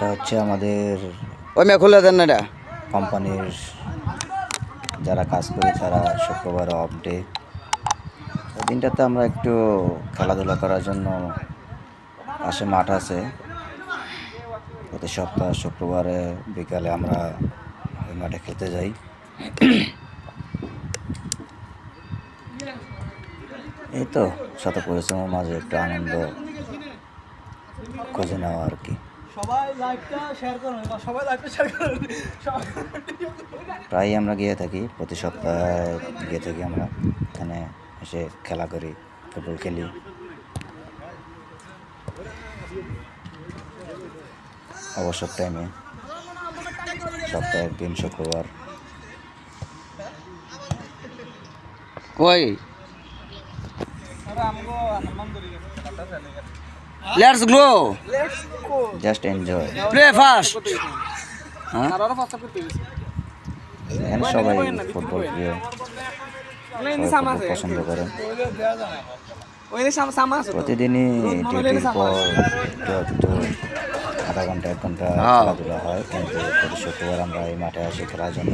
এটা হচ্ছে আমাদের ওই মেয়ে খুলে দেন না এটা। কোম্পানির যারা কাজ করে তারা শুক্রবার অফ ডে ওই দিনটাতে আমরা একটু খেলাধুলা করার জন্য পাশে মাঠ আছে। প্রতি সপ্তাহ শুক্রবারে বিকালে আমরা ওই মাঠে খেলতে যাই। এই তো সাথে পরিশ্রমের মাঝে একটু আনন্দ খুঁজে নেওয়া আর কি। সবাই লাইভটা শেয়ার করুন বা সবাই লাইভটা শেয়ার করুন। প্রায়ই আমরা গিয়ে থাকি প্রতি সপ্তাহে গিয়ে থাকি আমরা। এখানে এসে খেলা করি ফুটবল খেলি। অবসর টাইমে সপ্তাহে একদিন শুক্রবার। কই? Let's glow just enjoy play fast হ্যাঁ সবাই ফুটবল প্রিয় পছন্দ করে। প্রতিদিনই ডিউটির পর একটু একটু আধা ঘণ্টা এক ঘণ্টা হ্যাঁ। খেলাধুলা হয় কিন্তু প্রতি শুক্রবার আমরা এই মাঠে আসি খেলার জন্য।